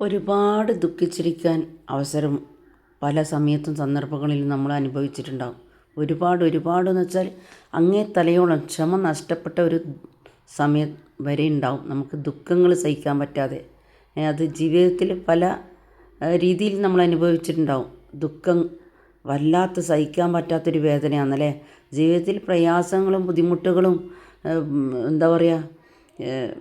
ഒരുപാട് ദുഃഖിച്ചിരിക്കാൻ അവസരം പല സമയത്തും സന്ദർഭങ്ങളിലും നമ്മൾ അനുഭവിച്ചിട്ടുണ്ടാകും ഒരുപാട് ഒരുപാട് എന്ന് വെച്ചാൽ അങ്ങേ തലയോളം ക്ഷമ നഷ്ടപ്പെട്ട ഒരു സമയം വരെ ഉണ്ടാവും. നമുക്ക് ദുഃഖങ്ങൾ സഹിക്കാൻ പറ്റാതെ. അത് ജീവിതത്തിൽ പല രീതിയിൽ നമ്മൾ അനുഭവിച്ചിട്ടുണ്ടാവും. ദുഃഖം വല്ലാത്ത സഹിക്കാൻ പറ്റാത്തൊരു വേദനയാണല്ലേ ജീവിതത്തിൽ പ്രയാസങ്ങളും ബുദ്ധിമുട്ടുകളും എന്താ പറയുക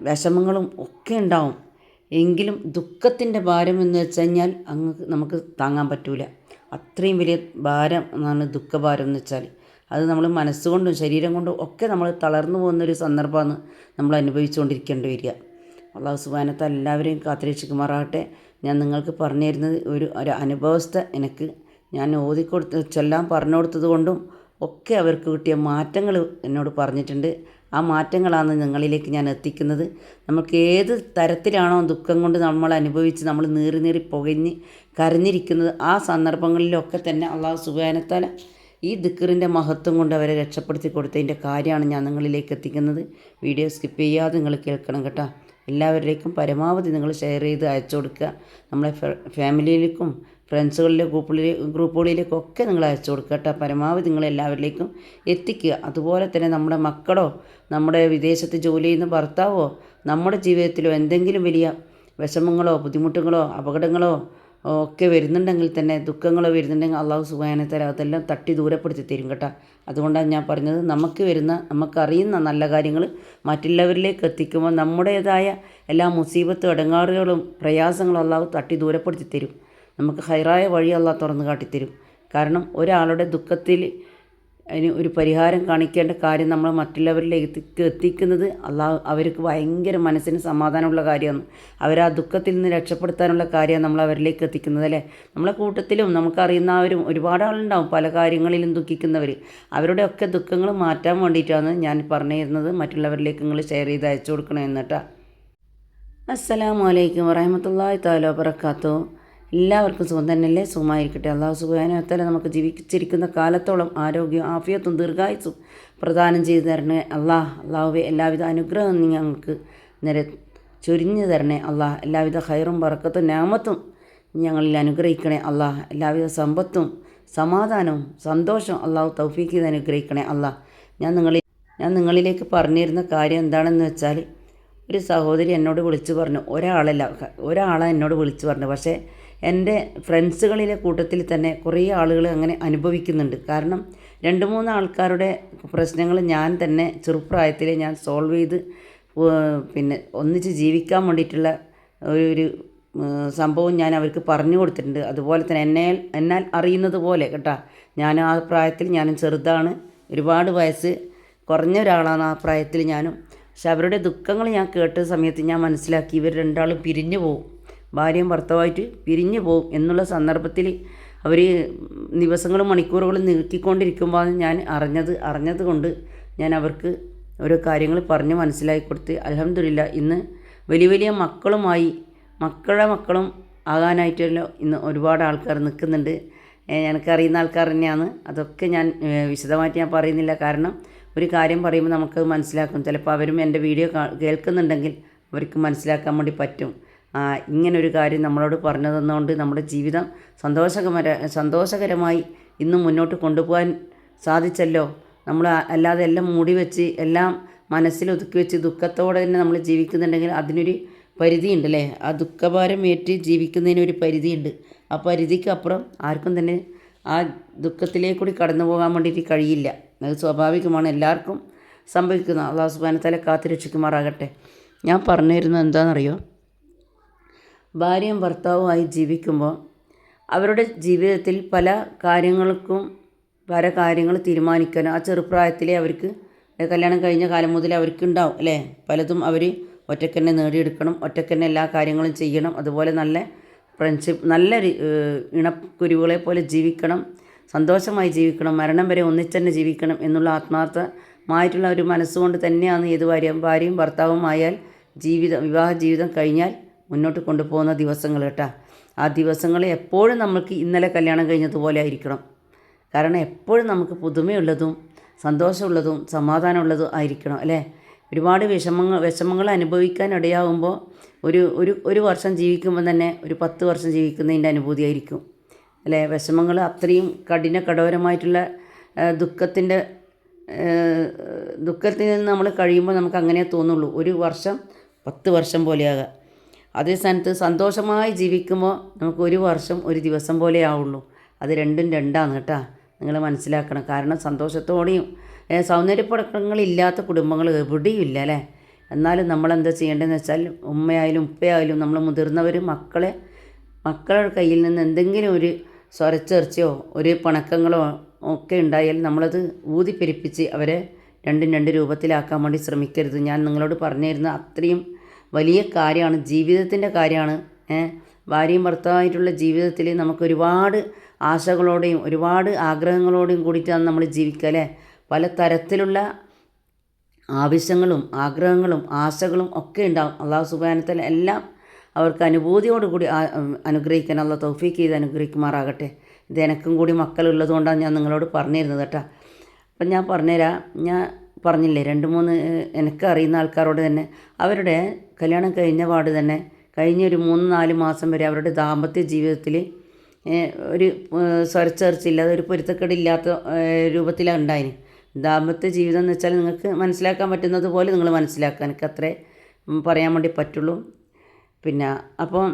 വിഷമങ്ങളും ഒക്കെ ഉണ്ടാവും. എങ്കിലും ദുഃഖത്തിന്റെ ഭാരം എന്ന് വെച്ച് കഴിഞ്ഞാൽ അങ്ങ് നമുക്ക് താങ്ങാൻ പറ്റില്ല അത്രയും വലിയ ഭാരം എന്നാണ് ദുഃഖഭാരം എന്ന് വെച്ചാൽ. അത് നമ്മൾ മനസ്സുകൊണ്ടും ശരീരം കൊണ്ടും ഒക്കെ നമ്മൾ തളർന്നു പോകുന്നൊരു സന്ദർഭമാണ് നമ്മൾ അനുഭവിച്ചുകൊണ്ടിരിക്കേണ്ടി വരിക. അള്ളാഹു സുബാനത്തെ എല്ലാവരെയും കാത്തിരക്ഷിക്കുമാറാകട്ടെ. ഞാൻ നിങ്ങൾക്ക് പറഞ്ഞു തരുന്നത് ഒരു ഒരു അനുഭവസ്ഥ എനിക്ക് ഞാൻ ഓതിക്കൊടുത്ത് ചൊല്ലാൻ പറഞ്ഞു കൊടുത്തത് കൊണ്ടും ഒക്കെ അവർക്ക് കിട്ടിയ മാറ്റങ്ങൾ എന്നോട് പറഞ്ഞിട്ടുണ്ട്. ആ മാറ്റങ്ങളാണ് നിങ്ങളിലേക്ക് ഞാൻ എത്തിക്കുന്നത്. നമുക്ക് ഏത് തരത്തിലാണോ ദുഃഖം കൊണ്ട് നമ്മൾ അനുഭവിച്ച് നമ്മൾ നീറി നീറി പുകഞ്ഞ് കരഞ്ഞിരിക്കുന്നത് ആ സന്ദർഭങ്ങളിലൊക്കെ തന്നെ അള്ളാഹു സുബാനത്താല ഈ ദിക്കറിന്റെ മഹത്വം കൊണ്ട് അവരെ രക്ഷപ്പെടുത്തി കൊടുത്തതിന്റെ കാര്യമാണ് ഞാൻ നിങ്ങളിലേക്ക് എത്തിക്കുന്നത്. വീഡിയോ സ്കിപ്പ് ചെയ്യാതെ നിങ്ങൾ കേൾക്കണം കേട്ടോ. എല്ലാവരിലേക്കും പരമാവധി നിങ്ങൾ ഷെയർ ചെയ്ത് അയച്ചു കൊടുക്കുക. നമ്മളെ ഫാമിലിയിലേക്കും ഫ്രണ്ട്സുകളിലെ ഗ്രൂപ്പുകളിൽ ഗ്രൂപ്പുകളിലേക്കൊക്കെ നിങ്ങൾ അയച്ചു കൊടുക്കുക കേട്ടോ. പരമാവധി നിങ്ങൾ എല്ലാവരിലേക്കും എത്തിക്കുക. അതുപോലെ തന്നെ നമ്മുടെ മക്കളോ നമ്മുടെ വിദേശത്ത് ജോലി ചെയ്യുന്ന ഭർത്താവോ നമ്മുടെ ജീവിതത്തിലോ എന്തെങ്കിലും വലിയ വിഷമങ്ങളോ ബുദ്ധിമുട്ടുകളോ അപകടങ്ങളോ ഒക്കെ വരുന്നുണ്ടെങ്കിൽ തന്നെ ദുഃഖങ്ങളോ വരുന്നുണ്ടെങ്കിൽ അള്ളാഹു സുബാനത്തല അതെല്ലാം തട്ടി ദൂരപ്പെടുത്തി തരും കേട്ടോ. അതുകൊണ്ടാണ് ഞാൻ പറഞ്ഞത് നമുക്ക് വരുന്ന നമുക്കറിയുന്ന നല്ല കാര്യങ്ങൾ മറ്റുള്ളവരിലേക്ക് എത്തിക്കുമ്പോൾ നമ്മുടേതായ എല്ലാ മുസീബത്തും ഇടങ്ങാറുകളും പ്രയാസങ്ങളും അള്ളാഹു തട്ടി ദൂരപ്പെടുത്തി തരും. നമുക്ക് ഹൈറായ വഴി അള്ളാഹ് തുറന്നു കാട്ടിത്തരും. കാരണം ഒരാളുടെ ദുഃഖത്തിൽ അതിന് ഒരു പരിഹാരം കാണിക്കേണ്ട കാര്യം നമ്മൾ മറ്റുള്ളവരിലേക്ക് എത്തിക്കുന്നത് അള്ളാഹ് അവർക്ക് ഭയങ്കര മനസ്സിന് സമാധാനമുള്ള കാര്യമാണ്. അവരാ ദുഃഖത്തിൽ നിന്ന് രക്ഷപ്പെടുത്താനുള്ള കാര്യമാണ് നമ്മൾ അവരിലേക്ക് എത്തിക്കുന്നത് അല്ലേ? നമ്മളെ കൂട്ടത്തിലും നമുക്കറിയുന്നവരും ഒരുപാട് ആളുണ്ടാവും പല കാര്യങ്ങളിലും ദുഃഖിക്കുന്നവർ അവരുടെയൊക്കെ ദുഃഖങ്ങൾ മാറ്റാൻ വേണ്ടിയിട്ടാണ് ഞാൻ പറഞ്ഞു തരുന്നത് മറ്റുള്ളവരിലേക്ക് നിങ്ങൾ ഷെയർ ചെയ്ത് അയച്ചു കൊടുക്കണം കേട്ടോ. അസ്സലാമു അലൈക്കും വറഹമത്തല്ലാഹി താല വബറക്കാത്തു എല്ലാവർക്കും സുഖം തന്നെയല്ലേ? സുഖമായിരിക്കട്ടെ. അള്ളാഹു സുഖാനത്തല നമുക്ക് ജീവിച്ചിരിക്കുന്ന കാലത്തോളം ആരോഗ്യം ആഫിയത്തും ദീർഘായുസും പ്രദാനം ചെയ്തു തരണേ അള്ളാഹ്. അള്ളാഹുവെ എല്ലാവിധ അനുഗ്രഹം നീ ഞങ്ങൾക്ക് നിര ചൊരിഞ്ഞു തരണേ അള്ളാഹ്. എല്ലാവിധ ഹൈറും പറക്കത്തും നാമത്തും ഞങ്ങളിൽ അനുഗ്രഹിക്കണേ അള്ളാഹ്. എല്ലാവിധ സമ്പത്തും സമാധാനവും സന്തോഷവും അള്ളാഹു തൗഫീഖ് ചെയ്ത് അനുഗ്രഹിക്കണേ അള്ളാഹ്. ഞാൻ നിങ്ങളിൽ ഞാൻ നിങ്ങളിലേക്ക് പറഞ്ഞിരുന്ന കാര്യം എന്താണെന്ന് വെച്ചാൽ ഒരു സഹോദരി എന്നോട് വിളിച്ചു പറഞ്ഞു. ഒരാളല്ല ഒരാളെ എന്നോട് വിളിച്ചു പറഞ്ഞു. പക്ഷേ എന്റെ ഫ്രണ്ട്സുകളിലെ കൂട്ടത്തിൽ തന്നെ കുറേ ആളുകൾ അങ്ങനെ അനുഭവിക്കുന്നുണ്ട്. കാരണം രണ്ട് മൂന്ന് ആൾക്കാരുടെ പ്രശ്നങ്ങൾ ഞാൻ തന്നെ ചെറുപ്രായത്തിൽ ഞാൻ സോൾവ് ചെയ്ത് പിന്നെ ഒന്നിച്ച് ജീവിക്കാൻ വേണ്ടിയിട്ടുള്ള ഒരു സംഭവം ഞാൻ അവർക്ക് പറഞ്ഞു കൊടുത്തിട്ടുണ്ട്. അതുപോലെ തന്നെ എന്നെ എന്നാൽ അറിയുന്നത് പോലെ കേട്ടോ ഞാൻ ആ പ്രായത്തിൽ ഞാനും ചെറുതാണ് ഒരുപാട് വയസ്സ് കുറഞ്ഞ ഒരാളാണ് ആ പ്രായത്തിൽ ഞാനും. പക്ഷെ അവരുടെ ദുഃഖങ്ങൾ ഞാൻ കേട്ട സമയത്ത് ഞാൻ മനസ്സിലാക്കി ഇവർ രണ്ടാളും പിരിഞ്ഞു പോകും ഭാര്യയും ഭർത്താവായിട്ട് പിരിഞ്ഞു പോകും എന്നുള്ള സന്ദർഭത്തിൽ അവർ ദിവസങ്ങളും മണിക്കൂറുകളും നീക്കിക്കൊണ്ടിരിക്കുമ്പോൾ ഞാൻ അറിഞ്ഞത് അറിഞ്ഞത് കൊണ്ട് ഞാൻ അവർക്ക് ഓരോ കാര്യങ്ങൾ പറഞ്ഞ് മനസ്സിലാക്കി കൊടുത്ത് അലഹമില്ല ഇന്ന് വലിയ വലിയ മക്കളുമായി മക്കളെ മക്കളും ആകാനായിട്ടല്ലോ ഇന്ന് ഒരുപാട് ആൾക്കാർ നിൽക്കുന്നുണ്ട്. എനിക്കറിയുന്ന ആൾക്കാർ തന്നെയാണ്. അതൊക്കെ ഞാൻ വിശദമായിട്ട് ഞാൻ പറയുന്നില്ല. കാരണം ഒരു കാര്യം പറയുമ്പോൾ നമുക്ക് മനസ്സിലാക്കും. ചിലപ്പോൾ അവരും എന്റെ വീഡിയോ കേൾക്കുന്നുണ്ടെങ്കിൽ അവർക്ക് മനസ്സിലാക്കാൻ വേണ്ടി പറ്റും. ഇങ്ങനൊരു കാര്യം നമ്മളോട് പറഞ്ഞു തന്നുകൊണ്ട് നമ്മുടെ ജീവിതം സന്തോഷകര സന്തോഷകരമായി ഇന്നും മുന്നോട്ട് കൊണ്ടുപോകാൻ സാധിച്ചല്ലോ. നമ്മൾ അല്ലാതെ എല്ലാം മൂടി വെച്ച് എല്ലാം മനസ്സിൽ ഒതുക്കി വെച്ച് ദുഃഖത്തോടെ തന്നെ നമ്മൾ ജീവിക്കുന്നുണ്ടെങ്കിൽ അതിനൊരു പരിധിയുണ്ട് അല്ലേ ആ ദുഃഖഭാരം ഏറ്റ് ജീവിക്കുന്നതിന് ഒരു പരിധിയുണ്ട്. ആ പരിധിക്കപ്പുറം ആർക്കും തന്നെ ആ ദുഃഖത്തിലേക്കൂടി കടന്നു പോകാൻ വേണ്ടിയിട്ട് കഴിയില്ല. അത് സ്വാഭാവികമാണ്. എല്ലാവർക്കും സംഭവിക്കുന്നത് അള്ളാഹു സുബാനത്തല കാത്തുരക്ഷിക്കുമാറാകട്ടെ. ഞാൻ പറഞ്ഞു തരുന്നത് എന്താണെന്നറിയോ? ഭാര്യയും ഭർത്താവുമായി ജീവിക്കുമ്പോൾ അവരുടെ ജീവിതത്തിൽ പല കാര്യങ്ങൾക്കും പല കാര്യങ്ങൾ തീരുമാനിക്കാനും ആ ചെറുപ്രായത്തിലെ അവർക്ക് കല്യാണം കഴിഞ്ഞ കാലം മുതൽ അവർക്ക് ഉണ്ടാവും അല്ലേ? പലതും അവർ ഒറ്റയ്ക്ക് നേടിയെടുക്കണം ഒറ്റയ്ക്ക് എല്ലാ കാര്യങ്ങളും ചെയ്യണം അതുപോലെ നല്ല ഫ്രണ്ട്ഷിപ്പ് നല്ല ഇണക്കുരുവുകളെ പോലെ ജീവിക്കണം സന്തോഷമായി ജീവിക്കണം മരണം വരെ ഒന്നിച്ചന്നെ ജീവിക്കണം എന്നുള്ള ആത്മാർത്ഥമായിട്ടുള്ള ഒരു മനസ്സുകൊണ്ട് തന്നെയാണ് ഏത് ഭാര്യ ഭാര്യയും ഭർത്താവും ആയാൽ ജീവിതം വിവാഹ ജീവിതം കഴിഞ്ഞാൽ മുന്നോട്ട് കൊണ്ടുപോകുന്ന ദിവസങ്ങൾ കേട്ടോ. ആ ദിവസങ്ങൾ എപ്പോഴും നമുക്ക് ഇന്നലെ കല്യാണം കഴിഞ്ഞതുപോലെ ആയിരിക്കണം. കാരണം എപ്പോഴും നമുക്ക് പുതുമയുള്ളതും സന്തോഷമുള്ളതും സമാധാനമുള്ളതും ആയിരിക്കണം അല്ലേ? ഒരുപാട് വിഷമങ്ങൾ വിഷമങ്ങൾ അനുഭവിക്കാൻ ഇടയാകുമ്പോൾ ഒരു ഒരു ഒരു വർഷം ജീവിക്കുമ്പോൾ തന്നെ ഒരു പത്ത് വർഷം ജീവിക്കുന്നതിന്റെ അനുഭൂതിയായിരിക്കും അല്ലേ? വിഷമങ്ങൾ അത്രയും കഠിന കഠോരമായിട്ടുള്ള ദുഃഖത്തിന്റെ ദുഃഖത്തിൽ നിന്ന് നമ്മൾ കഴിയുമ്പോൾ നമുക്ക് അങ്ങനെ തോന്നുള്ളൂ. ഒരു വർഷം പത്ത് വർഷം പോലെയാകാം. അതേ സ്ഥാനത്ത് സന്തോഷമായി ജീവിക്കുമ്പോൾ നമുക്ക് ഒരു വർഷം ഒരു ദിവസം പോലെ ആവുള്ളൂ. അത് രണ്ടും രണ്ടാണ് കേട്ടോ. നിങ്ങൾ മനസ്സിലാക്കണം. കാരണം സന്തോഷത്തോടെയും സൗന്ദര്യപ്പടക്കങ്ങളില്ലാത്ത കുടുംബങ്ങൾ എവിടെയും ഇല്ല അല്ലേ? എന്നാലും നമ്മളെന്താ ചെയ്യേണ്ടതെന്ന് വെച്ചാൽ ഉമ്മയായാലും ഉപ്പയായാലും നമ്മൾ മുതിർന്നവർ മക്കളെ മക്കളുടെ കയ്യിൽ നിന്ന് എന്തെങ്കിലും ഒരു സ്വരച്ചേർച്ചയോ ഒരു പണക്കങ്ങളോ ഒക്കെ ഉണ്ടായാൽ നമ്മളത് ഊതിപ്പെരിപ്പിച്ച് അവരെ രണ്ടും രണ്ട് രൂപത്തിലാക്കാൻ വേണ്ടി ശ്രമിക്കരുത്. ഞാൻ നിങ്ങളോട് പറഞ്ഞിരുന്ന അത്രയും വലിയ കാര്യമാണ് ജീവിതത്തിന്റെ കാര്യമാണ്. ഭാര്യയും ഭർത്താവായിട്ടുള്ള ജീവിതത്തിൽ നമുക്ക് ഒരുപാട് ആശകളോടെയും ഒരുപാട് ആഗ്രഹങ്ങളോടെയും കൂടിയിട്ടാണ് നമ്മൾ ജീവിക്കുക അല്ലേ? പല തരത്തിലുള്ള ആവശ്യങ്ങളും ആഗ്രഹങ്ങളും ആശകളും ഒക്കെ ഉണ്ടാകും അള്ളാഹു സുബാനത്തിൽ എല്ലാം അവർക്ക് അനുഭൂതിയോടുകൂടി അനുഗ്രഹിക്കാൻ അള്ള തൗഫീക്ക് ചെയ്ത് അനുഗ്രഹിക്കുമാറാകട്ടെ. ഇത് എനക്കും കൂടി മക്കളുള്ളതുകൊണ്ടാണ് ഞാൻ നിങ്ങളോട് പറഞ്ഞിരുന്നത് കേട്ടോ. അപ്പം ഞാൻ പറഞ്ഞുതരാം. ഞാൻ പറഞ്ഞില്ലേ രണ്ട് മൂന്ന് എനിക്ക് അറിയുന്ന ആൾക്കാരോട് തന്നെ അവരുടെ കല്യാണം കഴിഞ്ഞ പാട് തന്നെ കഴിഞ്ഞ ഒരു മൂന്ന് നാല് മാസം വരെ അവരുടെ ദാമ്പത്യ ജീവിതത്തിൽ ഒരു സ്വരച്ചേർച്ചയില്ലാതെ ഒരു പൊരുത്തക്കേടില്ലാത്ത രൂപത്തിലാണ് ഉണ്ടായിന്. ദാമ്പത്യ ജീവിതം എന്ന് വെച്ചാൽ നിങ്ങൾക്ക് മനസ്സിലാക്കാൻ പറ്റുന്നത് പോലെ നിങ്ങൾ മനസ്സിലാക്കുക. എനിക്ക് അത്രേ പറയാൻ വേണ്ടി പറ്റുള്ളൂ. പിന്നെ അപ്പോൾ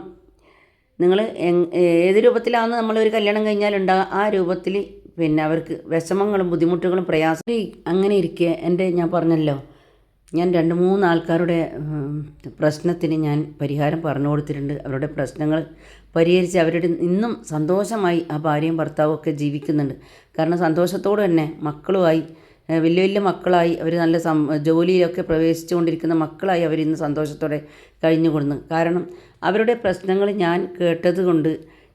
നിങ്ങൾ ഏത് രൂപത്തിലാണ് നമ്മളൊരു കല്യാണം കഴിഞ്ഞാൽ ഉണ്ടാകുക ആ രൂപത്തിൽ പിന്നെ അവർക്ക് വിഷമങ്ങളും ബുദ്ധിമുട്ടുകളും പ്രയാസം. അങ്ങനെ ഇരിക്കെ എന്റെ ഞാൻ പറഞ്ഞല്ലോ ഞാൻ രണ്ട് മൂന്ന് ആൾക്കാരുടെ പ്രശ്നത്തിന് ഞാൻ പരിഹാരം പറഞ്ഞു കൊടുത്തിട്ടുണ്ട്. അവരുടെ പ്രശ്നങ്ങൾ പരിഹരിച്ച് അവരുടെ ഇന്നും സന്തോഷമായി ആ ഭാര്യയും ഭർത്താവും ഒക്കെ ജീവിക്കുന്നുണ്ട്. കാരണം സന്തോഷത്തോടെ തന്നെ മക്കളുമായി വലിയ വലിയ മക്കളായി അവർ നല്ല സം ജോലിയിലൊക്കെ പ്രവേശിച്ചുകൊണ്ടിരിക്കുന്ന മക്കളായി അവരിന്ന് സന്തോഷത്തോടെ കഴിഞ്ഞു കൊടുക്കുന്നു കാരണം അവരുടെ പ്രശ്നങ്ങൾ ഞാൻ കേട്ടത് കൊണ്ട്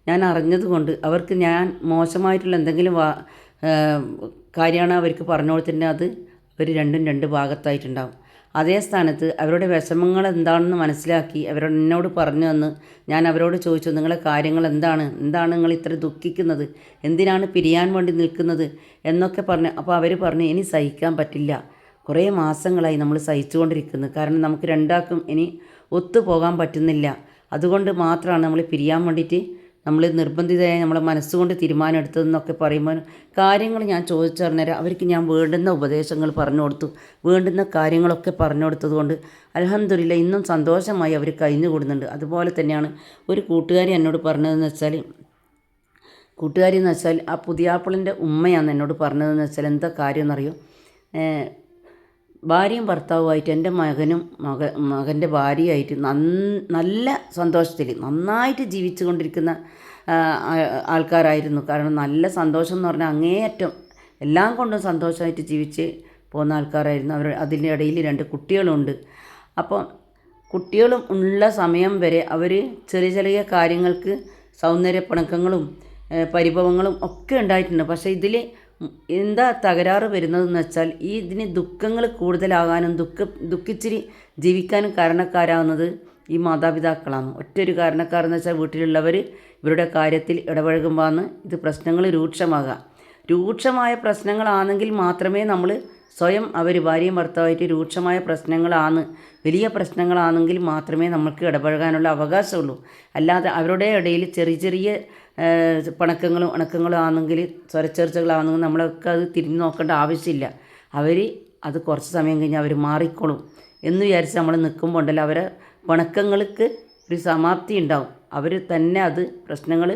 ഞാൻ അറിഞ്ഞതുകൊണ്ട് അവർക്ക് ഞാൻ മോശമായിട്ടുള്ള എന്തെങ്കിലും വാ കാര്യമാണ് അവർക്ക് പറഞ്ഞു അത് അവർ രണ്ടും രണ്ട് ഭാഗത്തായിട്ടുണ്ടാവും. അതേ സ്ഥാനത്ത് അവരുടെ വിഷമങ്ങൾ എന്താണെന്ന് മനസ്സിലാക്കി അവരോട് എന്നോട് പറഞ്ഞു തന്ന് ഞാൻ അവരോട് ചോദിച്ചു നിങ്ങളെ കാര്യങ്ങൾ എന്താണ്? എന്താണ് നിങ്ങൾ ഇത്ര ദുഃഖിക്കുന്നത്? എന്തിനാണ് പിരിയാൻ വേണ്ടി നിൽക്കുന്നത്? എന്നൊക്കെ പറഞ്ഞു അപ്പോൾ അവർ പറഞ്ഞു ഇനി സഹിക്കാൻ പറ്റില്ല. കുറേ മാസങ്ങളായി നമ്മൾ സഹിച്ചുകൊണ്ടിരിക്കുന്നത് കാരണം നമുക്ക് രണ്ടാൾക്കും ഇനി ഒത്തുപോകാൻ പറ്റുന്നില്ല. അതുകൊണ്ട് മാത്രമാണ് നമ്മൾ പിരിയാൻ വേണ്ടിയിട്ട് നമ്മൾ നിർബന്ധിതയായി നമ്മളെ മനസ്സുകൊണ്ട് തീരുമാനം എടുത്തതെന്നൊക്കെ പറയുമ്പോൾ കാര്യങ്ങൾ ഞാൻ ചോദിച്ചറിഞ്ഞാൽ അവർക്ക് ഞാൻ വേണ്ടുന്ന ഉപദേശങ്ങൾ പറഞ്ഞു കൊടുത്തു. വേണ്ടുന്ന കാര്യങ്ങളൊക്കെ പറഞ്ഞു കൊടുത്തതുകൊണ്ട് കൊണ്ട് അലഹമില്ല ഇന്നും സന്തോഷമായി അവർ കഴിഞ്ഞു കൂടുന്നുണ്ട്. അതുപോലെ തന്നെയാണ് ഒരു കൂട്ടുകാരി എന്നോട് പറഞ്ഞതെന്ന് വെച്ചാൽ കൂട്ടുകാരി എന്ന് വെച്ചാൽ ആ പുതിയാപ്പിളിന്റെ ഉമ്മയാണ് എന്നോട് പറഞ്ഞതെന്ന് വെച്ചാൽ എന്താ കാര്യം എന്നറിയോ? ഏഹ് ഭാര്യയും ഭർത്താവുമായിട്ട് എന്റെ മകനും മക മകന്റെ ഭാര്യയായിട്ട് നല്ല സന്തോഷത്തിൽ നന്നായിട്ട് ജീവിച്ചു കൊണ്ടിരിക്കുന്ന ആൾക്കാരായിരുന്നു. കാരണം നല്ല സന്തോഷം എന്ന് പറഞ്ഞാൽ അങ്ങേയറ്റം എല്ലാം കൊണ്ടും സന്തോഷമായിട്ട് ജീവിച്ച് പോകുന്ന ആൾക്കാരായിരുന്നു. അവർ അതിന്റെ ഇടയിൽ രണ്ട് കുട്ടികളുണ്ട്. അപ്പോൾ കുട്ടികളും ഉള്ള സമയം വരെ അവർ ചെറിയ ചെറിയ കാര്യങ്ങൾക്ക് സൗന്ദര്യപ്പണക്കങ്ങളും പരിഭവങ്ങളും ഒക്കെ ഉണ്ടായിട്ടുണ്ട്. പക്ഷേ ഇതിൽ എന്താ തകരാറ് വരുന്നതെന്ന് വെച്ചാൽ ഈ ഇതിന് ദുഃഖങ്ങൾ കൂടുതലാകാനും ദുഃഖ ദുഃഖിച്ചിരി ജീവിക്കാനും കാരണക്കാരാവുന്നത് ഈ മാതാപിതാക്കളാണ്. ഒറ്റൊരു കാരണക്കാരെന്ന് വെച്ചാൽ വീട്ടിലുള്ളവർ ഇവരുടെ കാര്യത്തിൽ ഇടപഴകുമ്പോഴാണ് ഇത് പ്രശ്നങ്ങൾ രൂക്ഷമാകാം രൂക്ഷമായ പ്രശ്നങ്ങളാണെങ്കിൽ മാത്രമേ നമ്മൾ സ്വയം അവർ ഭാര്യയും ഭർത്താവായിട്ട് രൂക്ഷമായ പ്രശ്നങ്ങളാണ് വലിയ പ്രശ്നങ്ങളാണെങ്കിൽ മാത്രമേ നമുക്ക് ഇടപഴകാനുള്ള അവകാശമുള്ളൂ. അല്ലാതെ അവരുടെ ഇടയിൽ ചെറിയ ചെറിയ പിണക്കങ്ങളും ഇണക്കങ്ങളും ആണെങ്കിൽ സ്വരച്ചേർച്ചകളാണെങ്കിൽ നമ്മളൊക്കെ അത് തിരിഞ്ഞു നോക്കേണ്ട ആവശ്യമില്ല. അവർ അത് കുറച്ച് സമയം കഴിഞ്ഞ് അവർ മാറിക്കോളും എന്ന് വിചാരിച്ച് നമ്മൾ നിൽക്കുമ്പോൾ ഉണ്ടല്ലോ അവരെ പിണക്കങ്ങൾക്ക് ഒരു സമാപ്തി ഉണ്ടാവും. അവർ തന്നെ അത് പ്രശ്നങ്ങൾ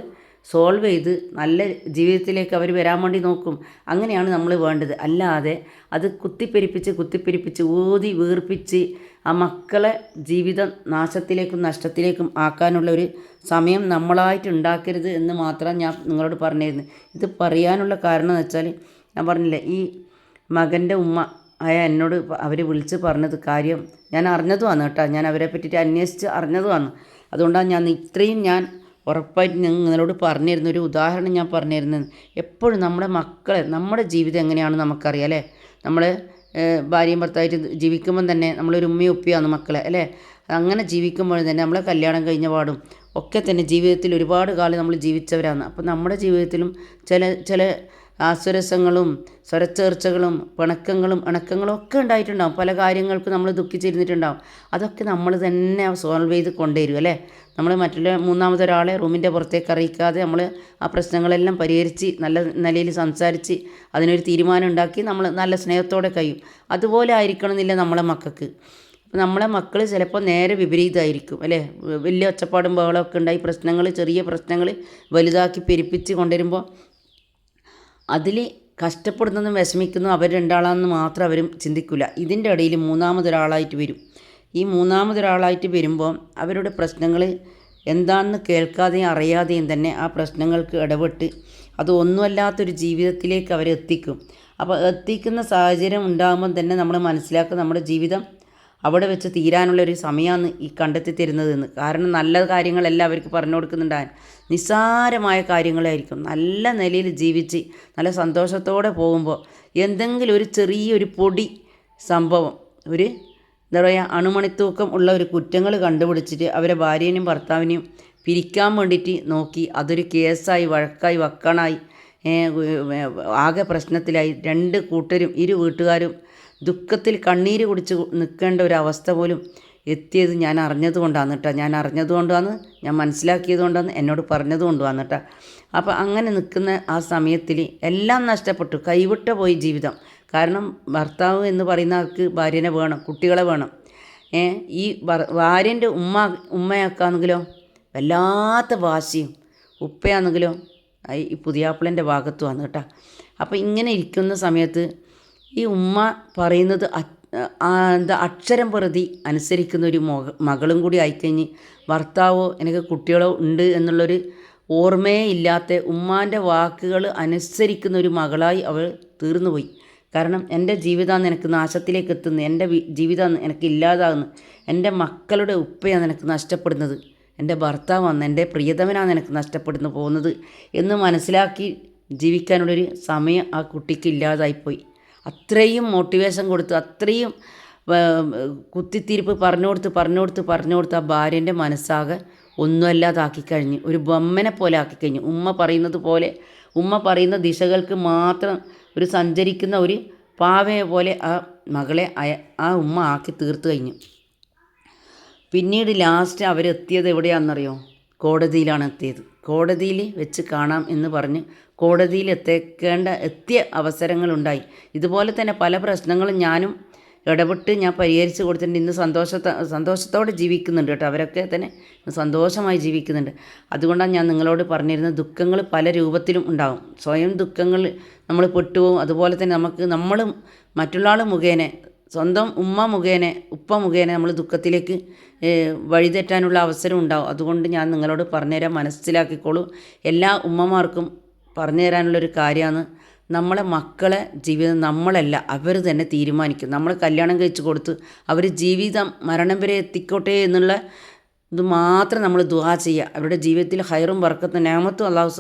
സോൾവ് ചെയ്ത് നല്ല ജീവിതത്തിലേക്ക് അവർ വരാൻ വേണ്ടി നോക്കും. അങ്ങനെയാണ് നമ്മൾ വേണ്ടത്. അല്ലാതെ അത് കുത്തിപ്പെരിപ്പിച്ച് കുത്തിപ്പെരിപ്പിച്ച് ഊതി വീർപ്പിച്ച് ആ മക്കളെ ജീവിതം നാശത്തിലേക്കും നഷ്ടത്തിലേക്കും ആക്കാനുള്ള ഒരു സമയം നമ്മളായിട്ട് ഉണ്ടാക്കരുത് എന്ന് മാത്രം ഞാൻ നിങ്ങളോട് പറഞ്ഞിരുന്നു. ഇത് പറയാനുള്ള കാരണം എന്ന് വെച്ചാൽ ഞാൻ പറഞ്ഞില്ലേ ഈ മകന്റെ ഉമ്മ ആയ എന്നോട് അവർ വിളിച്ച് പറഞ്ഞത് കാര്യം ഞാൻ അറിഞ്ഞതുമാണ് കേട്ടോ. ഞാൻ അവരെ പറ്റിയിട്ട് അന്വേഷിച്ച് അറിഞ്ഞതുമാണ്. അതുകൊണ്ടാണ് ഞാൻ ഇത്രയും ഞാൻ ഉറപ്പായിട്ട് ഞാൻ നിങ്ങളോട് പറഞ്ഞിരുന്ന ഒരു ഉദാഹരണം ഞാൻ പറഞ്ഞിരുന്നത് എപ്പോഴും നമ്മുടെ മക്കളെ നമ്മുടെ ജീവിതം എങ്ങനെയാണ് നമുക്കറിയാം അല്ലേ? നമ്മൾ ഭാര്യയും ഭർത്താവായിട്ട് ജീവിക്കുമ്പം തന്നെ നമ്മളൊരു ഉമ്മയും ഉപ്പിയാണ് മക്കളെ അല്ലേ? അങ്ങനെ ജീവിക്കുമ്പോൾ തന്നെ നമ്മളെ കല്യാണം കഴിഞ്ഞ പാടും. ഒക്കെ തന്നെ ജീവിതത്തിൽ ഒരുപാട് കാലം നമ്മൾ ജീവിച്ചവരാണ്. അപ്പോൾ നമ്മുടെ ജീവിതത്തിലും ചില ചില ആസ്വരസങ്ങളും സ്വരച്ചേർച്ചകളും പിണക്കങ്ങളും ഇണക്കങ്ങളും ഒക്കെ ഉണ്ടായിട്ടുണ്ടാവും. പല കാര്യങ്ങൾക്കും നമ്മൾ ദുഃഖിച്ചിരുന്നിട്ടുണ്ടാവും. അതൊക്കെ നമ്മൾ തന്നെ സോൾവ് ചെയ്ത് കൊണ്ടുവരും അല്ലേ? നമ്മൾ മറ്റുള്ള മൂന്നാമതൊരാളെ റൂമിന്റെ പുറത്തേക്ക് അറിയിക്കാതെ നമ്മൾ ആ പ്രശ്നങ്ങളെല്ലാം പരിഹരിച്ച് നല്ല നിലയിൽ സംസാരിച്ച് അതിനൊരു തീരുമാനം ഉണ്ടാക്കി നമ്മൾ നല്ല സ്നേഹത്തോടെ കഴിയും. അതുപോലെ ആയിരിക്കണമെന്നില്ല നമ്മളെ മക്കൾക്ക്. നമ്മളെ മക്കൾ ചിലപ്പോൾ നേരെ വിപരീതമായിരിക്കും അല്ലേ? വലിയ ഒച്ചപ്പാടും ബഹളമൊക്കെ ഉണ്ടായി പ്രശ്നങ്ങൾ ചെറിയ പ്രശ്നങ്ങൾ വലുതാക്കി പെരുപ്പിച്ച് കൊണ്ടുവരുമ്പോൾ അതിൽ കഷ്ടപ്പെടുന്നതും വിഷമിക്കുന്നതും അവർ രണ്ടാളാണെന്ന് മാത്രം അവരും ചിന്തിക്കില്ല ഇതിന്റെ ഇടയിൽ മൂന്നാമതൊരാളായിട്ട് വരും. ഈ മൂന്നാമതൊരാളായിട്ട് വരുമ്പോൾ അവരുടെ പ്രശ്നങ്ങൾ എന്താണെന്ന് കേൾക്കാതെയും അറിയാതെയും തന്നെ ആ പ്രശ്നങ്ങൾക്ക് ഇടപെട്ട് അത് ഒന്നുമല്ലാത്തൊരു ജീവിതത്തിലേക്ക് അവരെത്തിക്കും അപ്പോൾ എത്തിക്കുന്ന സാഹചര്യം ഉണ്ടാകുമ്പം തന്നെ നമ്മൾ മനസ്സിലാക്കുക നമ്മുടെ ജീവിതം അവിടെ വെച്ച് തീരാനുള്ള ഒരു സമയമാണ് ഈ കണ്ടെത്തി തരുന്നതെന്ന് കാരണം നല്ല കാര്യങ്ങളെല്ലാം അവർക്ക് പറഞ്ഞു കൊടുക്കുന്നുണ്ടാകാൻ നിസ്സാരമായ കാര്യങ്ങളായിരിക്കും. നല്ല നിലയിൽ ജീവിച്ച് നല്ല സന്തോഷത്തോടെ പോകുമ്പോൾ എന്തെങ്കിലും ഒരു ചെറിയൊരു പൊടി സംഭവം ഒരു എന്താ പറയുക അണുമണിത്തൂക്കം ഉള്ള ഒരു കുറ്റങ്ങൾ കണ്ടുപിടിച്ചിട്ട് അവരെ ഭാര്യനെയും ഭർത്താവിനെയും പിരിക്കാൻ വേണ്ടിയിട്ട് നോക്കി അതൊരു കേസായി വഴക്കായി വക്കണായി ആകെ പ്രശ്നത്തിലായി. രണ്ട് കൂട്ടരും ഇരു വീട്ടുകാരും ദുഃഖത്തിൽ കണ്ണീര് കുടിച്ച് നിൽക്കേണ്ട ഒരു അവസ്ഥ പോലും എത്തിയത് ഞാൻ അറിഞ്ഞതുകൊണ്ടാണ് കേട്ടോ ഞാൻ അറിഞ്ഞത് കൊണ്ടാണ് ഞാൻ മനസ്സിലാക്കിയത് കൊണ്ടാണ് എന്നോട് പറഞ്ഞത് കൊണ്ടുവന്ന് കേട്ടോ അപ്പോൾ അങ്ങനെ നിൽക്കുന്ന ആ സമയത്തിൽ എല്ലാം നഷ്ടപ്പെട്ടു. കൈവിട്ട പോയി ജീവിതം. കാരണം ഭർത്താവ് എന്ന് പറയുന്ന ആൾക്ക് ഭാര്യനെ വേണം കുട്ടികളെ വേണം. ഏ ഈ ഭാര്യന്റെ ഉമ്മ ഉമ്മയാക്കാണെങ്കിലോ വല്ലാത്ത വാശിയും ഉപ്പയാണെങ്കിലോ ഈ പുതിയാപ്പിളന്റെ ഭാഗത്തു വന്നു കേട്ടോ അപ്പോൾ ഇങ്ങനെ ഇരിക്കുന്ന സമയത്ത് ഈ ഉമ്മ പറയുന്നത് എന്താ അക്ഷരം പ്രതി അനുസരിക്കുന്ന ഒരു മകളും കൂടി ആയിക്കഴിഞ്ഞ് ഭർത്താവോ എനിക്ക് കുട്ടികളോ ഉണ്ട് എന്നുള്ളൊരു ഓർമ്മയേ ഇല്ലാത്ത ഉമ്മാന്റെ വാക്കുകൾ അനുസരിക്കുന്ന ഒരു മകളായി അവൾ തീർന്നുപോയി. കാരണം എന്റെ ജീവിതമാണ് എനിക്ക് നാശത്തിലേക്ക് എത്തുന്നത് എന്റെ ജീവിതമാണ് എനിക്ക് ഇല്ലാതാകുന്നത് എന്റെ മക്കളുടെ ഉപ്പയാണ് എനിക്ക് നഷ്ടപ്പെടുന്നത്. എന്റെ ഭർത്താവാണ് എന്റെ പ്രിയതമനാണ് എനിക്ക് നഷ്ടപ്പെടുന്നു പോകുന്നത് എന്ന് മനസ്സിലാക്കി ജീവിക്കാനുള്ളൊരു സമയം ആ കുട്ടിക്ക് ഇല്ലാതായിപ്പോയി. അത്രയും മോട്ടിവേഷൻ കൊടുത്തു. അത്രയും കുത്തിത്തിരിപ്പ് പറഞ്ഞു കൊടുത്ത് പറഞ്ഞു കൊടുത്ത് പറഞ്ഞു കൊടുത്ത് ആ ഭാര്യന്റെ മനസ്സാകെ ഒന്നുമല്ലാതാക്കി കഴിഞ്ഞ്. ഒരു ബൊമ്മനെ പോലെ ആക്കി കഴിഞ്ഞു. ഉമ്മ പറയുന്നത് പോലെ ഉമ്മ പറയുന്ന ദിശകൾക്ക് മാത്രം ഒരു സഞ്ചരിക്കുന്ന ഒരു പാവയെ പോലെ ആ മകളെ ആ ഉമ്മ ആക്കി തീർത്തു കഴിഞ്ഞു. പിന്നീട് ലാസ്റ്റ് അവരെത്തിയത് എവിടെയാണെന്നറിയോ? കോടതിയിലാണ് എത്തിയത്. കോടതിയിൽ വെച്ച് കാണാം എന്ന് പറഞ്ഞ് കോടതിയിൽ എത്തേക്കേണ്ട എത്തിയ അവസരങ്ങളുണ്ടായി. ഇതുപോലെ തന്നെ പല പ്രശ്നങ്ങളും ഞാനും ഇടപെട്ട് ഞാൻ പരിഹരിച്ച് കൊടുത്തിട്ടുണ്ട്. ഇന്ന് സന്തോഷത്തെ സന്തോഷത്തോടെ ജീവിക്കുന്നുണ്ട് കേട്ടോ. അവരൊക്കെ തന്നെ സന്തോഷമായി ജീവിക്കുന്നുണ്ട്. അതുകൊണ്ടാണ് ഞാൻ നിങ്ങളോട് പറഞ്ഞിരുന്നത് ദുഃഖങ്ങൾ പല രൂപത്തിലും ഉണ്ടാകും സ്വയം ദുഃഖങ്ങൾ നമ്മൾ പെട്ടുപോകും. അതുപോലെ തന്നെ നമുക്ക് നമ്മളും മറ്റുള്ള ആൾ മുഖേന സ്വന്തം ഉമ്മ മുഖേന ഉപ്പ മുഖേന നമ്മൾ ദുഃഖത്തിലേക്ക് വഴിതെറ്റാനുള്ള അവസരം ഉണ്ടാവും. അതുകൊണ്ട് ഞാൻ നിങ്ങളോട് പറഞ്ഞുതരാൻ മനസ്സിലാക്കിക്കോളൂ. എല്ലാ ഉമ്മമാർക്കും പറഞ്ഞു തരാനുള്ളൊരു കാര്യമാണ് നമ്മളെ മക്കളെ ജീവിതം നമ്മളല്ല അവർ തന്നെ തീരുമാനിക്കും. നമ്മൾ കല്യാണം കഴിച്ചു കൊടുത്ത് അവർ ജീവിതം മരണം വരെ എത്തിക്കോട്ടെ എന്നുള്ള ഇത് മാത്രം നമ്മൾ ദുഹാ ചെയ്യുക. അവരുടെ ജീവിതത്തിൽ ഹൈറും വർക്കത്തും നാമത്തും അള്ളാഹു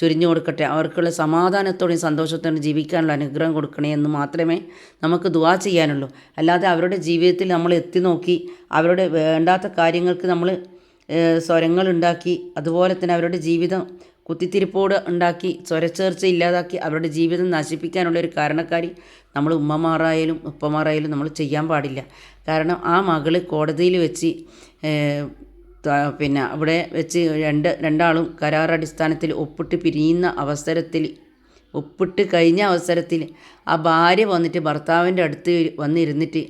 ചൊരിഞ്ഞു കൊടുക്കട്ടെ. അവർക്കുള്ള സമാധാനത്തോടെയും സന്തോഷത്തോടെയും ജീവിക്കാനുള്ള അനുഗ്രഹം കൊടുക്കണേ എന്ന് മാത്രമേ നമുക്ക് ദുവാ ചെയ്യാനുള്ളൂ. അല്ലാതെ അവരുടെ ജീവിതത്തിൽ നമ്മൾ എത്തി നോക്കി അവരുടെ വേണ്ടാത്ത കാര്യങ്ങൾക്ക് നമ്മൾ സ്വരങ്ങൾ ഉണ്ടാക്കി അതുപോലെ തന്നെ അവരുടെ ജീവിതം കുത്തിത്തിരിപ്പോട് ഉണ്ടാക്കി സ്വരച്ചേർച്ച ഇല്ലാതാക്കി അവരുടെ ജീവിതം നശിപ്പിക്കാനുള്ള ഒരു കാരണക്കാരി നമ്മൾ ഉമ്മമാറായാലും ഉപ്പമാറായാലും നമ്മൾ ചെയ്യാൻ പാടില്ല. കാരണം ആ മകൾ കോടതിയിൽ വെച്ച് പിന്നെ അവിടെ വെച്ച് രണ്ട് രണ്ടാളും കരാറടിസ്ഥാനത്തിൽ ഒപ്പിട്ട് പിരിയുന്ന അവസരത്തിൽ ഒപ്പിട്ട് കഴിഞ്ഞ അവസരത്തിൽ ആ ഭാര്യ വന്നിട്ട് ഭർത്താവിന്റെ അടുത്ത് വന്നിരുന്നിട്ട്